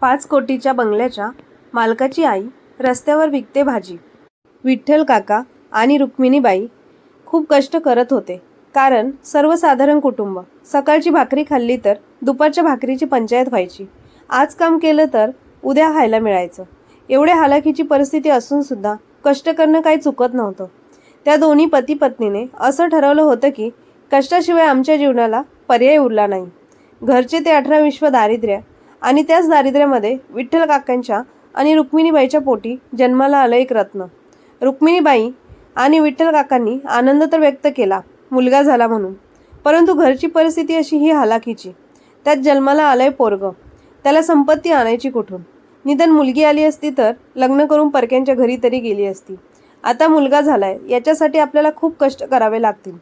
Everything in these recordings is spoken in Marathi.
पाच कोटीच्या बंगल्याच्या मालकाची आई रस्त्यावर विकते भाजी. विठ्ठल काका आणि रुक्मिणीबाई खूप कष्ट करत होते. कारण सर्वसाधारण कुटुंब सकाळची भाकरी खाल्ली तर दुपारच्या भाकरीची पंचायत व्हायची. आज काम केलं तर उद्या खायला मिळायचं. एवढ्या हालाखीची परिस्थिती असूनसुद्धा कष्ट करणं काही चुकत नव्हतं. त्या दोन्ही पती पत्नीने असं ठरवलं होतं की कष्टाशिवाय आमच्या जीवनाला पर्याय उरला नाही. घरचे ते अठरा विश्व दारिद्र्य आणि त्याच दारिद्र्यामध्ये विठ्ठल काकांच्या आणि रुक्मिणीबाईच्या पोटी जन्माला आलं एक रत्न. रुक्मिणीबाई आणि विठ्ठल काकांनी आनंद तर व्यक्त केला मुलगा झाला म्हणून. परंतु घरची परिस्थिती अशी ही हालाकीची त्यात जन्माला आलंय पोरग. त्याला संपत्ती आणायची कुठून? निदान मुलगी आली असती तर लग्न करून परक्यांच्या घरी तरी गेली असती. आता मुलगा झालाय याच्यासाठी आपल्याला खूप कष्ट करावे लागतील.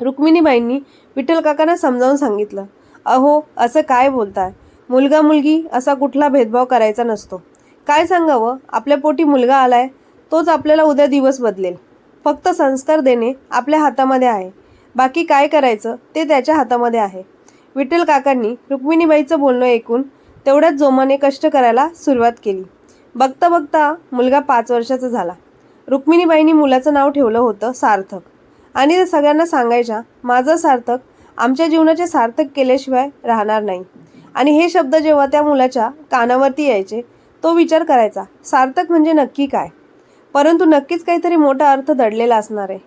रुक्मिणीबाईंनी विठ्ठल काकांना समजावून सांगितलं अहो असं काय बोलताय? मुलगा मुलगी असा कुठला भेदभाव करायचा नसतो. काय सांगावं? आपल्या पोटी मुलगा आलाय तोच आपल्याला उद्या दिवस बदलेल. फक्त संस्कार देणे आपल्या हातामध्ये आहे. बाकी काय करायचं ते त्याच्या हातामध्ये आहे. विठ्ठल काकांनी रुक्मिणीबाईचं बोलणं ऐकून तेवढ्याच जोमाने कष्ट करायला सुरुवात केली. बघता बघता मुलगा पाच वर्षाचा झाला. रुक्मिणीबाईंनी मुलाचं नाव ठेवलं होतं सार्थक. आणि ते सगळ्यांना सांगायच्या माझं सार्थक आमच्या जीवनाचे सार्थक केल्याशिवाय राहणार नाही. आणि हे शब्द जेव्हा त्या मुलाच्या कानावरती यायचे तो विचार करायचा सार्थक म्हणजे नक्की काय? परंतु नक्कीच काहीतरी मोठा अर्थ दडलेला असणार आहे.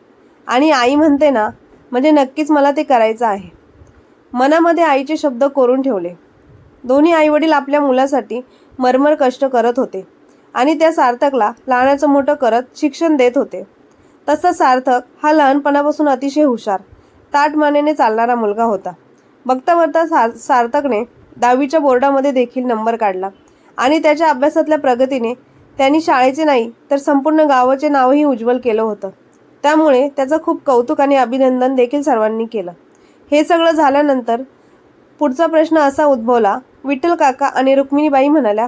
आणि आई म्हणते ना म्हणजे नक्कीच मला ते करायचं आहे. मनामध्ये आईचे शब्द कोरून ठेवले. दोन्ही आईवडील आपल्या मुलासाठी मरमर कष्ट करत होते आणि त्या सार्थकला लहानाचं मोठं करत शिक्षण देत होते. तसा सार्थक हा लहानपणापासून अतिशय हुशार ताट मानेने चालणारा मुलगा होता. बघता बघता सार सार्थकने दहावीच्या बोर्डामध्ये देखील नंबर काढला. आणि त्याच्या अभ्यासातल्या प्रगतीने त्यांनी शाळेचे नाही तर संपूर्ण गावाचे नावही उज्ज्वल केलं होतं. त्यामुळे त्याचं खूप कौतुक आणि अभिनंदन देखील सर्वांनी केलं. हे सगळं झाल्यानंतर पुढचा प्रश्न असा उद्भवला विठ्ठल काका आणि रुक्मिणीबाई म्हणाल्या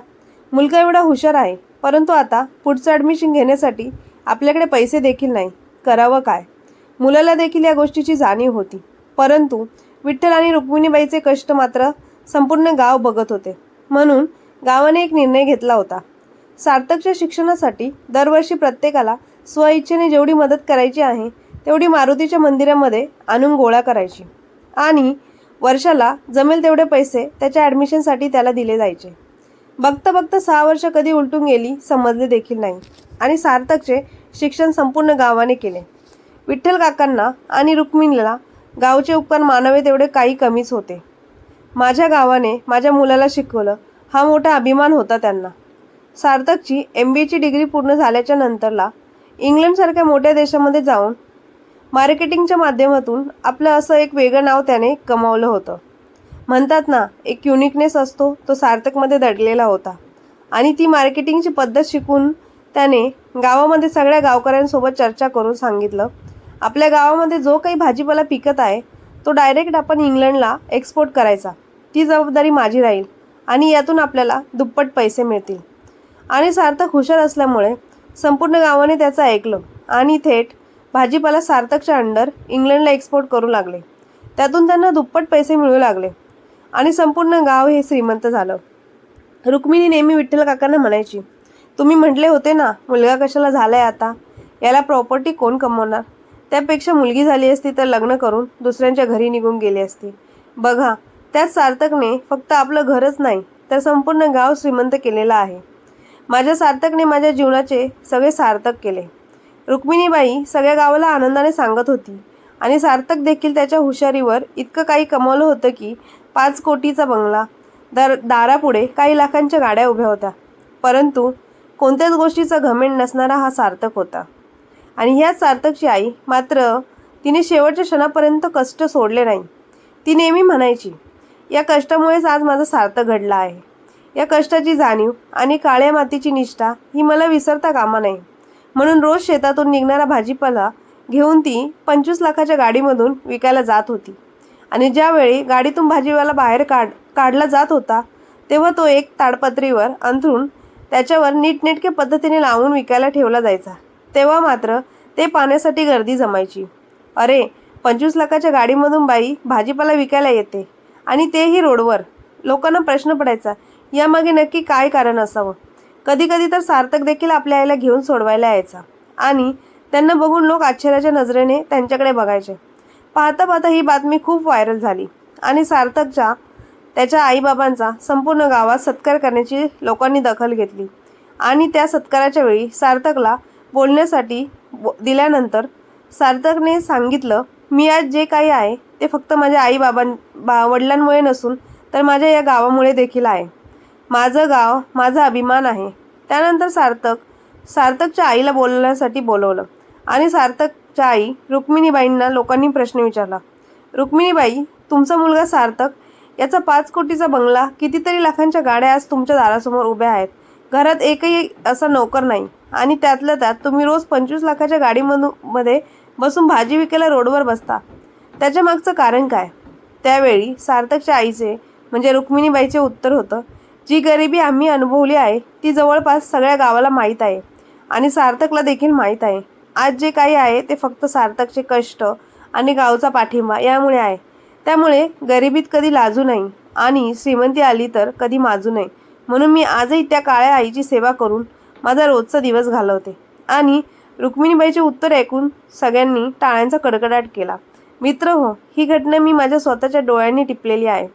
मुलगा एवढा हुशार आहे परंतु आता पुढचं ॲडमिशन घेण्यासाठी आपल्याकडे पैसे देखील नाही करावं काय? मुलाला देखील या गोष्टीची जाणीव होती. परंतु विठ्ठल आणि रुक्मिणीबाईचे कष्ट मात्र संपूर्ण गाव बघत होते. म्हणून गावाने एक निर्णय घेतला होता. सार्थकच्या शिक्षणासाठी दरवर्षी प्रत्येकाला स्वइच्छेने जेवढी मदत करायची आहे तेवढी मारुतीच्या मंदिरामध्ये आणून गोळा करायची. आणि वर्षाला जमेल तेवढे पैसे त्याच्या ॲडमिशनसाठी त्याला दिले जायचे. बघता बघता सहा वर्ष कधी उलटून गेली समजले देखील नाही. आणि सार्थकचे शिक्षण संपूर्ण गावाने केले. विठ्ठल काकांना आणि रुक्मिणीला गावचे उपकार मानवे तेवढे काही कमीच होते. माझ्या गावाने माझ्या मुलाला शिकवलं. हा मोठा अभिमान होता त्यांना. सार्थकची एम बी एची डिग्री पूर्ण झाल्याच्या नंतरला इंग्लंडसारख्या मोठ्या देशामध्ये जाऊन मार्केटिंगच्या माध्यमातून आपलं असं एक वेगळं नाव त्याने कमावलं होतं. म्हणतात ना एक युनिकनेस असतो तो सार्थकमध्ये दडलेला होता. आणि ती मार्केटिंगची पद्धत शिकून त्याने गावामध्ये सगळ्या गावकऱ्यांसोबत चर्चा करून सांगितलं. आपल्या गावामध्ये जो काही भाजीपाला पिकत आहे तो डायरेक्ट आपण इंग्लंडला एक्सपोर्ट करायचा. ती जबाबदारी माझी राहील आणि यातून आपल्याला दुप्पट पैसे मिळतील. आणि सार्थक हुशार असल्यामुळे संपूर्ण गावाने त्याचं ऐकलं आणि थेट भाजीपाला सार्थकच्या अंडर इंग्लंडला एक्सपोर्ट करू लागले. त्यातून त्यांना दुप्पट पैसे मिळू लागले आणि संपूर्ण गाव हे श्रीमंत झालं. रुक्मिणी नेहमी विठ्ठल काकांना म्हणायची तुम्ही म्हटले होते ना मुलगा कशाला झाला आहे आता? याला प्रॉपर्टी कोण कमवणार? त्यापेक्षा मुलगी झाली असती तर लग्न करून दुसऱ्यांच्या घरी निघून गेली असती. बघा त्याच सार्थकने फक्त आपलं घरच नाही तर संपूर्ण गाव श्रीमंत केलेलं आहे. माझ्या सार्थकने माझ्या जीवनाचे सगळे सार्थक केले. रुक्मिणीबाई सगळ्या गावाला आनंदाने सांगत होती आणि सार्थक देखील त्याच्या हुशारीवर इतकं काही कमावलं होतं की पाच कोटीचा बंगला दर दारापुढे काही लाखांच्या गाड्या उभ्या होत्या. परंतु कोणत्याच गोष्टीचा घमेंड नसणारा हा सार्थक होता. आणि ह्याच सार्थकची आई मात्र तिने शेवटच्या क्षणापर्यंत कष्ट सोडले नाही. ती नेहमी म्हणायची या कष्टामुळेच आज माझं सार्थ घडलं आहे. या कष्टाची जाणीव आणि काळ्या मातीची निष्ठा ही मला विसरता कामा नाही म्हणून रोज शेतातून निघणारा भाजीपाला घेऊन ती पंचवीस लाखाच्या गाडीमधून विकायला जात होती. आणि ज्यावेळी गाडीतून भाजीवाला बाहेर काढ काढला जात होता तेव्हा तो एक ताडपत्रीवर अंथरून त्याच्यावर नीटनेटक्या पद्धतीने लावून विकायला ठेवला जायचा. तेव्हा मात्र ते पाण्यासाठी गर्दी जमायची. अरे पंचवीस लाखाच्या गाडीमधून बाई भाजीपाला विकायला येते. आणि तेही रोडवर. लोकांना प्रश्न पडायचा यामागे नक्की काय कारण असावं? कधीकधी तर सार्थक देखील आपल्या आईला घेऊन सोडवायला यायचा आणि त्यांना बघून लोक आश्चर्याच्या नजरेने त्यांच्याकडे बघायचे. पाहता पाहता ही बातमी खूप व्हायरल झाली आणि सार्थकच्या त्याच्या आईबाबांचा संपूर्ण गावात सत्कार करण्याची लोकांनी दखल घेतली आणि त्या सत्काराच्या वेळी सार्थकला बोलण्यासाठी बो दिल्यानंतर सार्थकने सांगितलं मी आज जे काही आहे ते फक्त माझ्या आई बाबां बा वडिलांमुळे नसून तर माझ्या या गावामुळे देखील आहे. माझं गाव माझा अभिमान आहे. त्यानंतर सार्थक सार्थकच्या आईला बोलण्यासाठी बोलवलं आणि सार्थकच्या आई रुक्मिणीबाईंना लोकांनी प्रश्न विचारला रुक्मिणीबाई तुमचा मुलगा सार्थक? याचा पाच कोटीचा बंगला कितीतरी लाखांच्या गाड्या आज तुमच्या दारासमोर उभ्या आहेत. घरात एकही असा नोकर नाही आणि त्यातल्या त्यात तुम्ही रोज पंचवीस लाखाच्या गाडीमधून मध्ये बसून भाजी विकायला रोडवर बसता. त्याच्या मागचं कारण काय? त्यावेळी सार्थकच्या आईचे म्हणजे रुक्मिणीबाईचे उत्तर होतं जी गरिबी आम्ही अनुभवली आहे ती जवळपास सगळ्या गावाला माहीत आहे आणि सार्थकला देखील माहीत आहे. आज जे काही आहे ते फक्त सार्थकचे कष्ट आणि गावचा पाठिंबा यामुळे आहे. त्यामुळे गरिबीत कधी लाजू नाही आणि श्रीमंती आली तर कधी माजू नये म्हणून मी आजही त्या काळ्या आईची सेवा करून माझा रोजचा दिवस घालवते आणि रुक्मिणीबाईचे उत्तर ऐकून सगळ्यांनी टाळ्यांचा कडकडाट केला. मित्र हो ही घटना मी माझ्या स्वतःच्या डोळ्यांनी टिपलेली आहे.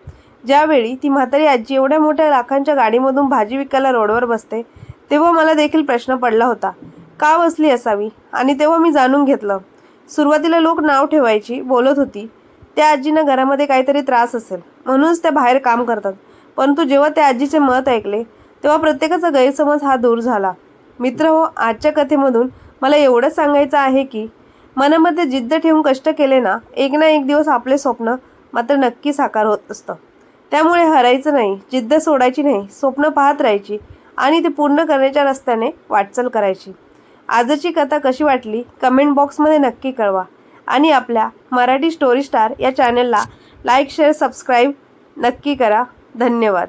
ज्यावेळी ती म्हातारी आजी एवढ्या मोठ्या लाखांच्या गाडीमधून भाजी विकायला रोडवर बसते तेव्हा मला देखील प्रश्न पडला होता. का बसली असावी? आणि तेव्हा मी जाणून घेतलं. सुरुवातीला लोक नाव ठेवायची बोलत होती. त्या आजीनं घरामध्ये काहीतरी त्रास असेल. म्हणूनच त्या बाहेर काम करतात. परंतु जेव्हा त्या आजीचे मत ऐकले तेव्हा प्रत्येकाचा गैरसमज हा दूर झाला. मित्र हो आजच्या कथेमधून मला एवढंच सांगायचं आहे की मनामध्ये जिद्द ठेवून कष्ट केले ना एक ना एक दिवस आपले स्वप्न मात्र नक्की साकार होत असतं. त्यामुळे हरायचं नाही जिद्द सोडायची नाही स्वप्न पाहत राहायची आणि ते पूर्ण करण्याच्या रस्त्याने वाटचाल करायची. आजची कथा कशी वाटली कमेंट बॉक्समध्ये नक्की कळवा. आणि आपल्या मराठी स्टोरी स्टार या चॅनलला लाईक शेअर सबस्क्राईब नक्की करा. धन्यवाद.